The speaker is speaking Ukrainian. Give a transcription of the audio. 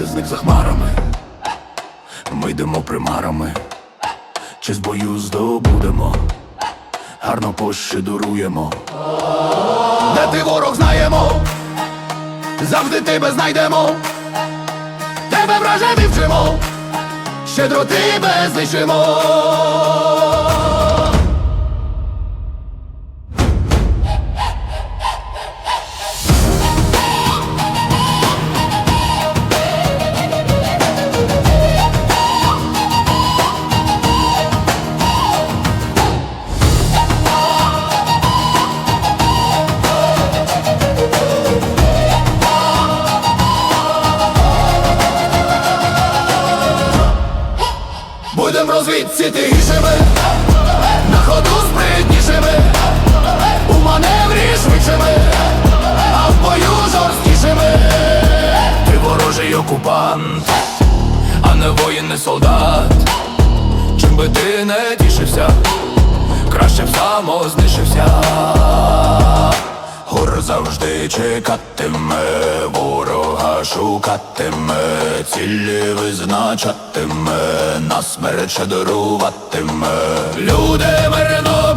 зник за хмарами. Ми йдемо примарами, чи з бою здобудемо, гарно пощедуруємо. Де ти ворог знаємо, завжди тебе знайдемо, тебе враже вивчимо, щедро тебе знищимо. В розвідці тихішими, на ходу спритнішими, у маневрі швидшими, а в бою жорсткішими. Ти ворожий окупант, а не воїн, не солдат. Чим би ти не тішився, краще б самознищився. Завжди чекатиме, ворога шукатиме, цілі визначатиме, на смерть шедеруватиме. Люди мирно